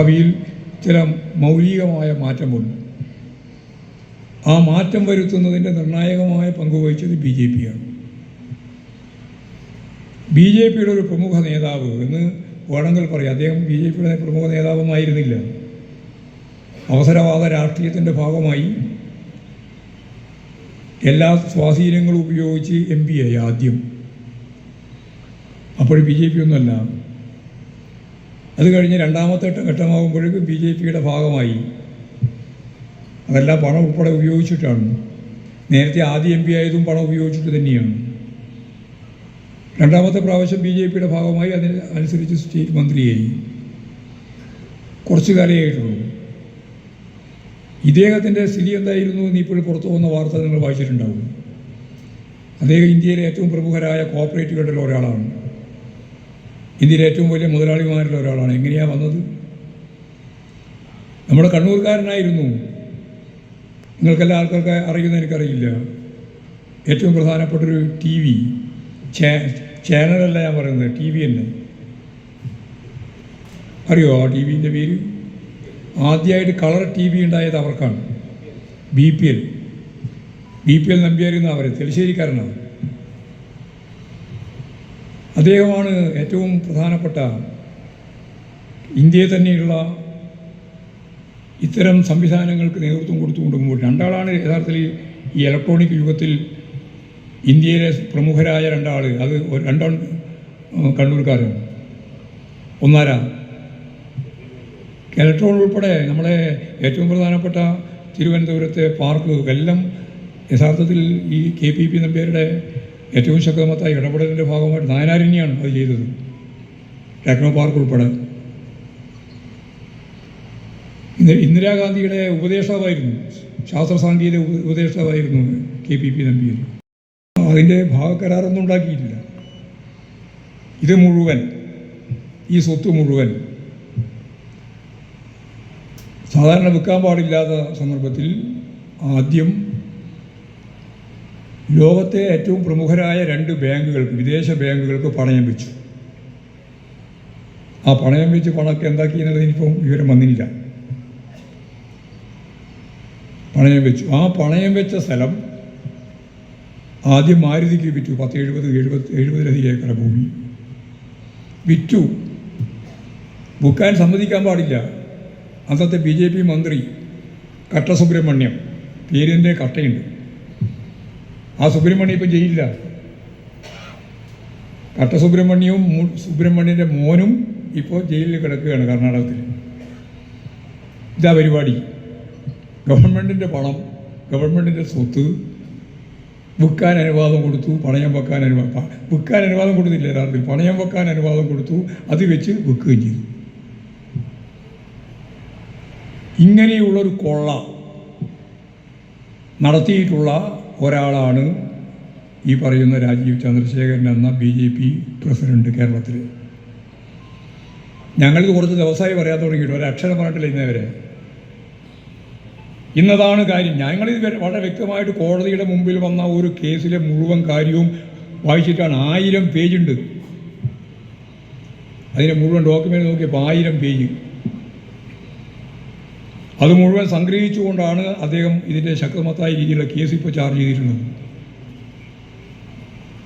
ഭാവിയിൽ ചില മൗലികമായ മാറ്റമുണ്ട്. ആ മാറ്റം വരുത്തുന്നതിന്റെ നിർണായകമായ പങ്ക് വഹിച്ചത് ബി ജെ പിയാണ്. ബി ജെ പിയുടെ ഒരു പ്രമുഖ നേതാവ് എന്ന് വേണമെങ്കിൽ പറയാം. അദ്ദേഹം ബി ജെ പിയുടെ പ്രമുഖ നേതാവുമായിരുന്നില്ല. അവസരവാദ രാഷ്ട്രീയത്തിന്റെ ഭാഗമായി എല്ലാ സ്വാധീനങ്ങളും ഉപയോഗിച്ച് എം പി ആയി ആദ്യം. അപ്പോൾ ബി ജെ പി ഒന്നുമല്ല. അത് കഴിഞ്ഞ് രണ്ടാമത്തെ ഘട്ട- ഘട്ടമാകുമ്പോഴേക്കും ബി ജെ പിയുടെ ഭാഗമായി. അതെല്ലാം പണം ഉൾപ്പെടെ ഉപയോഗിച്ചിട്ടാണ്. നേരത്തെ ആദ്യ എം പി ആയതും പണം ഉപയോഗിച്ചിട്ട് തന്നെയാണ്. രണ്ടാമത്തെ പ്രാവശ്യം ബി ജെ പിയുടെ ഭാഗമായി അതിന് അനുസരിച്ച് സ്റ്റേറ്റ് മന്ത്രിയായി. കുറച്ചു കാലമായിട്ടുള്ളൂ ഇദ്ദേഹത്തിന്റെ സ്ഥിതി എന്തായിരുന്നു എന്ന് ഇപ്പോൾ പുറത്തു വന്ന വാർത്ത നിങ്ങൾ വായിച്ചിട്ടുണ്ടാവും. അദ്ദേഹം ഇന്ത്യയിലെ ഏറ്റവും പ്രമുഖരായ കോപ്പറേറ്റുകളുടെ ഒരാളാണ്. ഇന്ത്യയിലെ ഏറ്റവും വലിയ മുതലാളിമാരിൽ ഒരാളാണ്. എങ്ങനെയാണ് വന്നത്? നമ്മുടെ കണ്ണൂർക്കാരനായിരുന്നു. നിങ്ങൾക്കെല്ലാ ആൾക്കാർക്ക് അറിയുന്ന എനിക്കറിയില്ല. ഏറ്റവും പ്രധാനപ്പെട്ടൊരു ടി വി ചാനലല്ല ഞാൻ പറയുന്നത് ടി വി തന്നെ. അറിയോ ആ ടി വിന്റെ പേര്? ആദ്യമായിട്ട് കളർ ടി വി ഉണ്ടായത് അവർക്കാണ്. B P L. B P L Nambiar എന്ന് അവർ തെളിശ്ശേരിക്കാരനാണ് അദ്ദേഹമാണ് ഏറ്റവും പ്രധാനപ്പെട്ട ഇന്ത്യയിൽ തന്നെയുള്ള ഇത്തരം സംവിധാനങ്ങൾക്ക് നേതൃത്വം കൊടുത്തുകൊണ്ട് മുമ്പോട്ട് രണ്ടാളാണ് യഥാർത്ഥത്തിൽ ഈ ഇലക്ട്രോണിക് യുഗത്തിൽ ഇന്ത്യയിലെ പ്രമുഖരായ രണ്ടാൾ അത് രണ്ടാൾ കണ്ണൂർക്കാരാണ്. ഒന്നാരാ? ഇലക്ട്രോൺ ഉൾപ്പെടെ നമ്മളെ ഏറ്റവും പ്രധാനപ്പെട്ട തിരുവനന്തപുരത്തെ പാർക്ക് എല്ലാം യഥാർത്ഥത്തിൽ ഈ കെ പി പി നമ്പ്യാരുടെ ഏറ്റവും ശക്തമത്തായ ഇടപെടലിന്റെ ഭാഗമായിട്ട് നായനാരിണിയാണ് അത് ചെയ്തത്. ടെക്നോ പാർക്ക് ഉൾപ്പെടെ. ഇന്ദി- ഇന്ദിരാഗാന്ധിയുടെ ഉപദേഷ്ടാവായിരുന്നു. ശാസ്ത്ര സാങ്കേതിക ഉപ- ഉപദേഷ്ടാവായിരുന്നു കെ പി പി നമ്പിയിൽ അതിന്റെ ഭാഗക്കരാറൊന്നും ഉണ്ടാക്കിയിട്ടില്ല. ഇത് മുഴുവൻ ഈ സ്വത്ത് മുഴുവൻ സാധാരണ വിൽക്കാൻ പാടില്ലാത്ത സന്ദർഭത്തിൽ ആദ്യം ലോകത്തെ ഏറ്റവും പ്രമുഖരായ രണ്ട് ബാങ്കുകൾക്ക് വിദേശ ബാങ്കുകൾക്ക് പണയം വെച്ചു. ആ പണയം വെച്ച് പണമൊക്കെ എന്താക്കി എന്നുള്ളത് ഇനിയിപ്പം വിവരം വന്നില്ല. പണയം വെച്ചു. ആ പണയം വെച്ച സ്ഥലം ആദ്യം മാരുതിക്ക് വിറ്റു. പത്ത് എഴുപത് എഴുപത് എഴുപതിലധികം ഏക്കർ ഭൂമി. വിറ്റു. വിൽക്കാൻ സമ്മതിക്കാൻ പാടില്ല. അന്നത്തെ ബി ജെ പി മന്ത്രി കട്ടസുബ്രഹ്മണ്യം പേരിന്റെ കട്ടയുണ്ട്. ആ സുബ്രഹ്മണ്യം ഇപ്പം ജയിലില്ല കട്ട സുബ്രഹ്മണ്യവും സുബ്രഹ്മണ്യന്റെ മോനും ഇപ്പോൾ ജയിലിൽ കിടക്കുകയാണ് കർണാടകത്തിൽ. ഇതാ പരിപാടി. ഗവൺമെന്റിന്റെ പണം ഗവൺമെന്റിന്റെ സ്വത്ത് വിൽക്കാൻ അനുവാദം കൊടുത്തു പണയം വെക്കാൻ അനുവാദം വിൽക്കാൻ അനുവാദം കൊടുത്തില്ല യഥാർത്ഥത്തിൽ. പണയം വെക്കാൻ അനുവാദം കൊടുത്തു അത് വെച്ച് വിൽക്കുകയും ചെയ്തു. ഇങ്ങനെയുള്ളൊരു കൊള്ള നടത്തിയിട്ടുള്ള ഒരാളാണ് ഈ പറയുന്ന രാജീവ് ചന്ദ്രശേഖരൻ എന്ന ബി ജെ പി പ്രസിഡന്റ് കേരളത്തിൽ. ഞങ്ങൾക്ക് കുറച്ച് ദിവസമായി പറയാൻ തുടങ്ങിയിട്ട് ഒരക്ഷരം പറഞ്ഞിട്ടില്ല ഇന്നേവരെ ഇന്നതാണ് കാര്യം. ഞങ്ങളിത് വളരെ വ്യക്തമായിട്ട് കോടതിയുടെ മുമ്പിൽ വന്ന ഒരു കേസിലെ മുഴുവൻ കാര്യവും വായിച്ചിട്ടാണ്. ആയിരം പേജുണ്ട് അതിന്റെ മുഴുവൻ ഡോക്യുമെന്റ് നോക്കിയപ്പോൾ ആയിരം പേജ്. അത് മുഴുവൻ സംഗ്രഹിച്ചുകൊണ്ടാണ് അദ്ദേഹം ഇതിന്റെ ശക്തമത്തായ രീതിയിലുള്ള കേസ് ഇപ്പോൾ ചാർജ് ചെയ്തിട്ടുള്ളത്.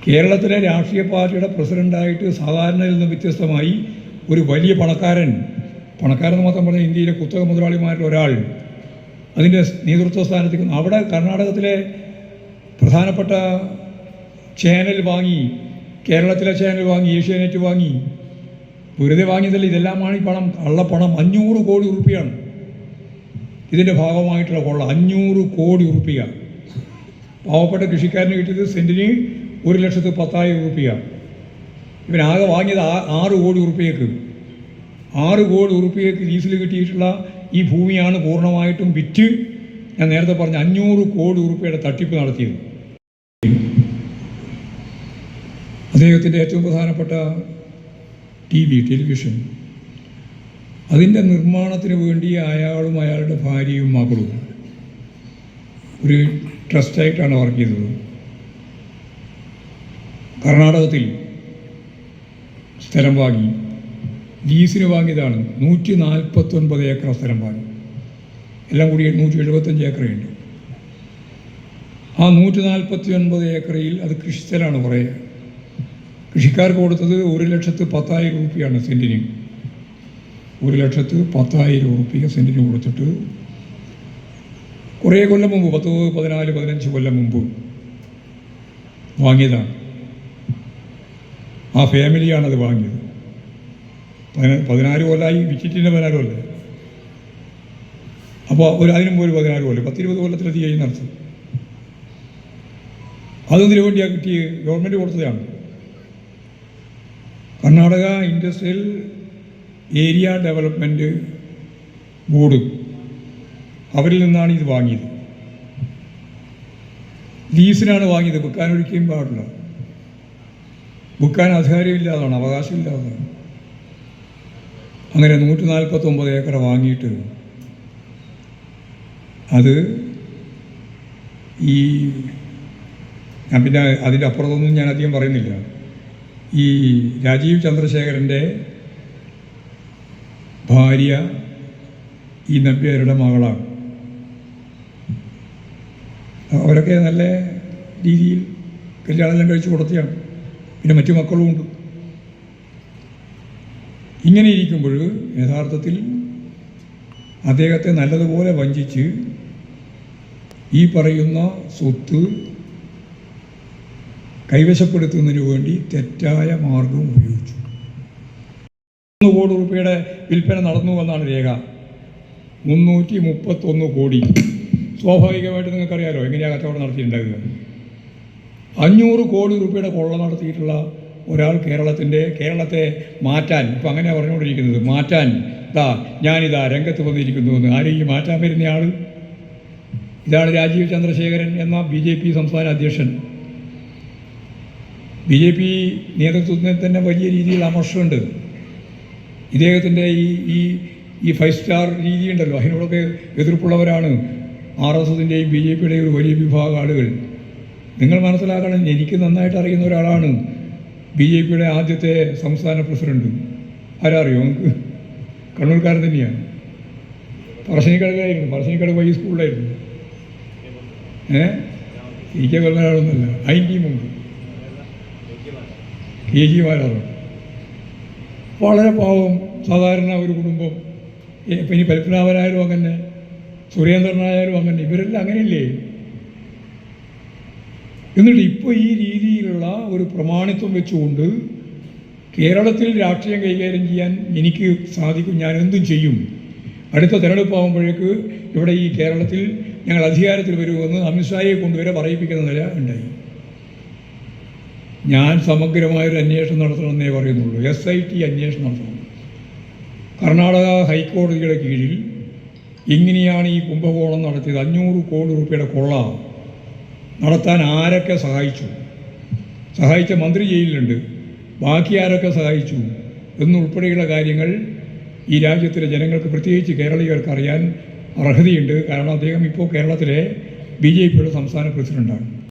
കേരളത്തിലെ രാഷ്ട്രീയ പാർട്ടിയുടെ പ്രസിഡന്റായിട്ട് സാധാരണയിൽ നിന്ന് വ്യത്യസ്തമായി ഒരു വലിയ പണക്കാരൻ എന്ന് മാത്രം പറഞ്ഞാൽ ഇന്ത്യയിലെ കുത്തക മുതലാളിമാരിൽ ഒരാൾ അതിന്റെ നേതൃത്വ സ്ഥാനത്തേക്ക് അവിടെ കർണാടകത്തിലെ പ്രധാനപ്പെട്ട ചാനൽ വാങ്ങി കേരളത്തിലെ ചാനൽ വാങ്ങി ഏഷ്യാനെറ്റ് വാങ്ങി വെറുതെ വാങ്ങിയതല്ല ഇതെല്ലാമാണ് ഈ പണം. കള്ളപ്പണം അഞ്ഞൂറ് കോടി ഉറുപ്പിയാണ്. ഇതിന്റെ ഭാഗമായിട്ടുള്ള കൊള്ള അഞ്ഞൂറ് കോടി ഉറുപ്പിക. പാവപ്പെട്ട കൃഷിക്കാരന് കിട്ടിയത് സെന്റിന് ഒരു ലക്ഷത്തി പത്തായിരം ഉറുപ്പിക. ഇവനാകെ വാങ്ങിയത് ആ- ആറ് കോടി ഉറുപ്പിയക്ക് ആറ് കോടി ഉറുപ്പിയക്ക് ലീസിൽ കിട്ടിയിട്ടുള്ള ഈ ഭൂമിയാണ് പൂർണമായിട്ടും വിറ്റ് ഞാൻ നേരത്തെ പറഞ്ഞ അഞ്ഞൂറ് കോടി ഉറുപ്പിയുടെ തട്ടിപ്പ് നടത്തിയത്. അദ്ദേഹത്തിന്റെ ഏറ്റവും പ്രധാനപ്പെട്ട ടി വി ടെലിവിഷൻ. അതിന്റെ നിർമ്മാണത്തിന് വേണ്ടി അയാളും അയാളുടെ ഭാര്യയും മകളും ഒരു ട്രസ്റ്റായിട്ടാണ് വർക്ക് ചെയ്തത്. കർണാടകത്തിൽ സ്ഥലം വാങ്ങി. ലീസിന് വാങ്ങിയതാണ്. നൂറ്റി നാൽപ്പത്തൊൻപത് ഏക്കർ സ്ഥലം വാങ്ങി. എല്ലാം കൂടി നൂറ്റി എഴുപത്തഞ്ച് ഏക്കറുണ്ട്. ആ നൂറ്റി നാൽപ്പത്തി ഒൻപത് ഏക്കറിൽ അത് കൃഷിസ്ഥലമാണ് കുറേ. കൃഷിക്കാർക്ക് കൊടുത്തത് ഒരു ലക്ഷത്തി പത്തായിരം രൂപയാണ് സെന്റിന് ഒരു ലക്ഷത്ത് പത്തായിരം ഉറുപ്പിക സെന്റിന് കൊടുത്തിട്ട് കുറേ കൊല്ലം മുമ്പ് പത്ത് പതിനാല് പതിനഞ്ച് കൊല്ലം മുമ്പ് വാങ്ങിയതാണ്. ആ ഫാമിലിയാണ് അത് വാങ്ങിയത്. പതിന- പതിനാല് കൊല്ലമായി വിറ്റിട്ടിന്റെ പതിനാല് കൊല്ലം? അപ്പോൾ ഒരു അതിനു മുമ്പ് ഒരു പതിനാല് കൊല്ലം? പത്തിരുപത് കൊല്ലത്തിലധികമായി നടത്തും. അതൊന്നിനു വേണ്ടിയാണ് കിട്ടിയത് ഗവൺമെന്റ് കൊടുത്തതാണ്. Karnataka industrial area development board അവരിൽ നിന്നാണ് ഇത് വാങ്ങിയത്. ലീസിനാണ് വാങ്ങിയത്. വിൽക്കാൻ ഒരിക്കലും പാടില്ല. വിൽക്കാൻ അധികാരമില്ലാതാണ് അവകാശമില്ലാതാണ്. അങ്ങനെ നൂറ്റി നാൽപ്പത്തൊമ്പത് ഏക്കർ വാങ്ങിയിട്ട് അത് ഈ ഞാൻ പിന്നെ അതിന്റെ അപ്പുറത്തൊന്നും ഞാൻ അധികം പറയുന്നില്ല. ഈ രാജീവ് ചന്ദ്രശേഖരന്റെ ഭാര്യ ഈ നമ്പ്യാരുടെ മകളാണ്. അവരൊക്കെ നല്ല രീതിയിൽ കല്യാണമെല്ലാം കഴിച്ചു കൊടുത്തിയാണ്. പിന്നെ മറ്റു മക്കളും ഉണ്ട്. ഇങ്ങനെ ഇരിക്കുമ്പോൾ യഥാർത്ഥത്തിൽ അദ്ദേഹത്തെ നല്ലതുപോലെ വഞ്ചിച്ച് ഈ പറയുന്ന സ്വത്ത് കൈവശപ്പെടുത്തുന്നതിന് വേണ്ടി തെറ്റായ മാർഗം ഉപയോഗിച്ചു. മൂന്ന് കോടി രൂപയുടെ വിൽപ്പന നടന്നു എന്നാണ് രേഖ. മുന്നൂറ്റി മുപ്പത്തൊന്ന് കോടി. സ്വാഭാവികമായിട്ട് നിങ്ങൾക്കറിയാലോ എങ്ങനെയാണ് കച്ചവടം നടത്തിയിട്ടുണ്ടാകുക അഞ്ഞൂറ് കോടി രൂപയുടെ കൊള്ള നടത്തിയിട്ടുള്ള ഒരാൾ കേരളത്തിന്റെ കേരളത്തെ മാറ്റാൻ ഇപ്പം അങ്ങനെയാണ് പറഞ്ഞുകൊണ്ടിരിക്കുന്നത് മാറ്റാൻ. ഇതാ ഞാനിതാ രംഗത്ത് വന്നിരിക്കുന്നു എന്ന്. ആരെയും ഈ മാറ്റാൻ വരുന്ന ആൾ ഇതാണ് രാജീവ് ചന്ദ്രശേഖരൻ എന്ന ബി ജെ പി സംസ്ഥാന അധ്യക്ഷൻ. ബി ജെ പി നേതൃത്വത്തിന് തന്നെ വലിയ രീതിയിൽ അമർഷമുണ്ട് ഇദ്ദേഹത്തിന്റെ ഈ ഈ ഈ ഫൈവ് സ്റ്റാർ രീതി ഉണ്ടല്ലോ. അതിനോടൊക്കെ എതിർപ്പുള്ളവരാണ് ആർ എസ് എസിന്റെയും ബി ജെ പിയുടെയും ഒരു വലിയ വിഭാഗം ആളുകൾ. നിങ്ങൾ മനസ്സിലാക്കണം എനിക്ക് നന്നായിട്ട് അറിയുന്ന ഒരാളാണ് ബി ജെ പിയുടെ ആദ്യത്തെ സംസ്ഥാന പ്രസിഡന്റ്. ആരാ അറിയോ നമുക്ക് കണ്ണൂർക്കാരൻ തന്നെയാണ്. പറശ്ശിനിക്കടകായിരുന്നു പറശ്ശിനിക്കടവ് വൈ സ്കൂളിലായിരുന്നു. ഏ? ഇ കെ ഐ ടി മുമ്പ്. കെ ജി മാരാറാണ് വളരെ പാവം സാധാരണ ഒരു കുടുംബം. ഇനി പത്മനാഭനായാലും അങ്ങനെ സുരേന്ദ്രനായാലും അങ്ങനെ ഇവരെല്ലാം അങ്ങനെയല്ലേ? എന്നിട്ട് ഇപ്പോൾ ഈ രീതിയിലുള്ള ഒരു പ്രമാണിത്വം വെച്ചുകൊണ്ട് കേരളത്തിൽ രാഷ്ട്രീയം കൈകാര്യം ചെയ്യാൻ എനിക്ക് സാധിക്കും ഞാൻ എന്തും ചെയ്യും. അടുത്ത തെരഞ്ഞെടുപ്പാകുമ്പോഴേക്ക് ഇവിടെ ഈ കേരളത്തിൽ ഞങ്ങൾ അധികാരത്തിൽ വരുമെന്ന് അമിത്ഷായെ കൊണ്ടുവരെ പറയിപ്പിക്കുന്ന നില ഉണ്ടായി. ഞാൻ സമഗ്രമായൊരു അന്വേഷണം നടത്തണമെന്നേ പറയുന്നുള്ളൂ. എസ് ഐ ടി അന്വേഷണം നടത്തണം. കർണാടക ഹൈക്കോടതിയുടെ കീഴിൽ ഇങ്ങനെയാണ് ഈ കുംഭകോണം നടത്തിയത്. അഞ്ഞൂറ് കോടി രൂപയുടെ കൊള്ള. നടത്താൻ ആരൊക്കെ സഹായിച്ചു? സഹായിച്ച മന്ത്രി ജയിലിലുണ്ട്. ബാക്കി ആരൊക്കെ സഹായിച്ചു? എന്നുൾപ്പെടെയുള്ള കാര്യങ്ങൾ ഈ രാജ്യത്തിലെ ജനങ്ങൾക്ക് പ്രത്യേകിച്ച് കേരളീയർക്ക് അറിയാൻ അർഹതയുണ്ട്. കാരണം അദ്ദേഹം ഇപ്പോൾ കേരളത്തിലെ ബി ജെ പിയുടെ സംസ്ഥാന പ്രസിഡന്റാണ്.